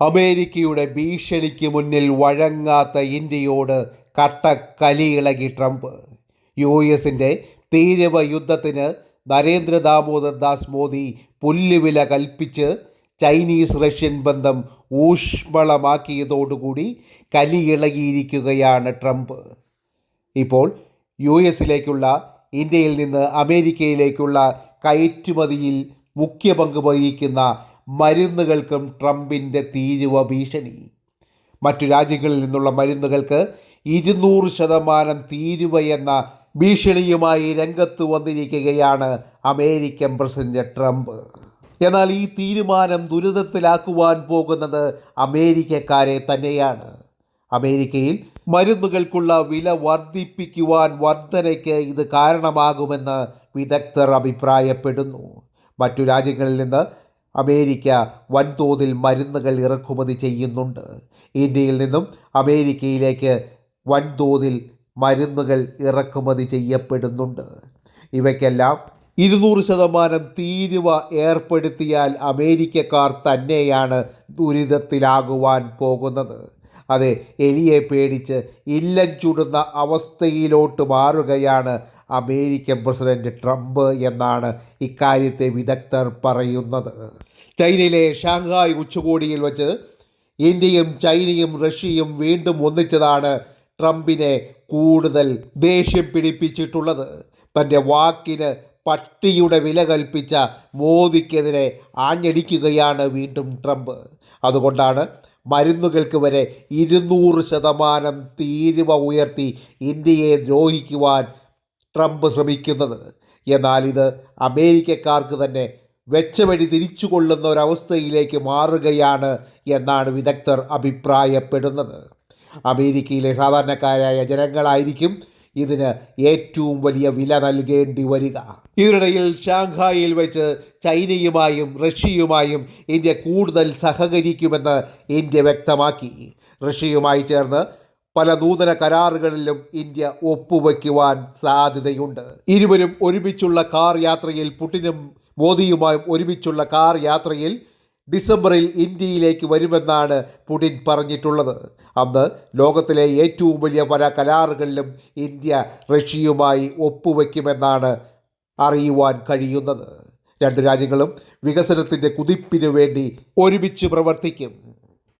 അമേരിക്കയുടെ ഭീഷണിക്ക് മുന്നിൽ വഴങ്ങാത്ത ഇന്ത്യയോട് കട്ടക്കലിയിളകി ട്രംപ്. യു എസിന്റെ തീരവ യുദ്ധത്തിന് നരേന്ദ്ര ദാമോദർ ദാസ് മോദി പുല്ലുവില കൽപ്പിച്ച് ചൈനീസ് റഷ്യൻ ബന്ധം ഊഷ്മളമാക്കിയതോടുകൂടി കലിയിളകിയിരിക്കുകയാണ് ട്രംപ്. ഇപ്പോൾ യു എസിലേക്കുള്ള ഇന്ത്യയിൽ നിന്ന് അമേരിക്കയിലേക്കുള്ള കയറ്റുമതിയിൽ മുഖ്യ പങ്ക് വഹിക്കുന്ന മരുന്നുകൾക്കും ട്രംപിന്റെ തീരുവ ഭീഷണി. മറ്റു രാജ്യങ്ങളിൽ നിന്നുള്ള മരുന്നുകൾക്ക് ഇരുന്നൂറ് ശതമാനം തീരുവ എന്ന ഭീഷണിയുമായി രംഗത്ത് വന്നിരിക്കുകയാണ് അമേരിക്കൻ പ്രസിഡന്റ് ട്രംപ്. എന്നാൽ ഈ തീരുമാനം ദുരിതത്തിലാക്കുവാൻ പോകുന്നത് അമേരിക്കക്കാരെ തന്നെയാണ്. അമേരിക്കയിൽ മരുന്നുകൾക്കുള്ള വില വർദ്ധിപ്പിക്കുവാൻ വർധനയ്ക്ക് ഇത് കാരണമാകുമെന്ന് വിദഗ്ധർ അഭിപ്രായപ്പെടുന്നു. മറ്റു രാജ്യങ്ങളിൽ നിന്ന് അമേരിക്ക വൻതോതിൽ മരുന്നുകൾ ഇറക്കുമതി ചെയ്യുന്നുണ്ട്. ഇന്ത്യയിൽ നിന്നും അമേരിക്കയിലേക്ക് വൻതോതിൽ മരുന്നുകൾ ഇറക്കുമതി ചെയ്യപ്പെടുന്നുണ്ട്. ഇവയ്ക്കെല്ലാം ഇരുന്നൂറ് ശതമാനം തീരുവ ഏർപ്പെടുത്തിയാൽ അമേരിക്കക്കാർ തന്നെയാണ് ദുരിതത്തിലാകുവാൻ പോകുന്നത്. അതെ എലിയെ പേടിച്ച് ഇല്ലം ചുടുന്ന അവസ്ഥയിലോട്ട് മാറുകയാണ് അമേരിക്കൻ പ്രസിഡന്റ് ട്രംപ് എന്നാണ് ഇക്കാര്യത്തെ വിദഗ്ധർ പറയുന്നത്. ചൈനയിലെ ഷാങ്ഹായ് ഉച്ചകോടിയിൽ വച്ച് ഇന്ത്യയും ചൈനയും റഷ്യയും വീണ്ടും ഒന്നിച്ചതാണ് ട്രംപിനെ കൂടുതൽ ദേഷ്യം പിടിപ്പിച്ചിട്ടുള്ളത്. തന്റെ വാക്കിന് പട്ടിയുടെ വില കൽപ്പിച്ച മോദിക്കെതിരെ ആഞ്ഞടിക്കുകയാണ് വീണ്ടും ട്രംപ്. അതുകൊണ്ടാണ് മരുന്നുകൾക്ക് വരെ ഇരുന്നൂറ് ശതമാനം തീരുവ ഉയർത്തി ഇന്ത്യയെ ദ്രോഹിക്കുവാൻ ട്രംപ് ശ്രമിക്കുന്നത്. എന്നാൽ ഇത് അമേരിക്കക്കാർക്ക് തന്നെ വെച്ചവഴി തിരിച്ചു കൊള്ളുന്ന ഒരവസ്ഥയിലേക്ക് മാറുകയാണ് എന്നാണ് വിദഗ്ധർ അഭിപ്രായപ്പെടുന്നത്. അമേരിക്കയിലെ സാധാരണക്കാരായ ജനങ്ങളായിരിക്കും ഇതിന് ഏറ്റവും വലിയ വില നൽകേണ്ടി വരിക. ഇതിനിടയിൽ ഷാങ്ഹായിൽ വെച്ച് ചൈനയുമായും റഷ്യയുമായും ഇന്ത്യ കൂടുതൽ സഹകരിക്കുമെന്ന് ഇന്ത്യ വ്യക്തമാക്കി. റഷ്യയുമായി ചേർന്ന് പല നൂതന കരാറുകളിലും ഇന്ത്യ ഒപ്പുവയ്ക്കുവാൻ സാധ്യതയുണ്ട്. ഇരുവരും ഒരുമിച്ചുള്ള കാർ യാത്രയിൽ പുടിനും മോദിയുമായും ഒരുമിച്ചുള്ള കാർ യാത്രയിൽ ഡിസംബറിൽ ഇന്ത്യയിലേക്ക് വരുമെന്നാണ് പുടിൻ പറഞ്ഞിട്ടുള്ളത്. അന്ന് ലോകത്തിലെ ഏറ്റവും വലിയ പല കരാറുകളിലും ഇന്ത്യ റഷ്യയുമായി ഒപ്പുവെക്കുമെന്നാണ് അറിയുവാൻ കഴിയുന്നത്. രണ്ട് രാജ്യങ്ങളും വികസനത്തിന്റെ കുതിപ്പിനു വേണ്ടി ഒരുമിച്ച് പ്രവർത്തിക്കും.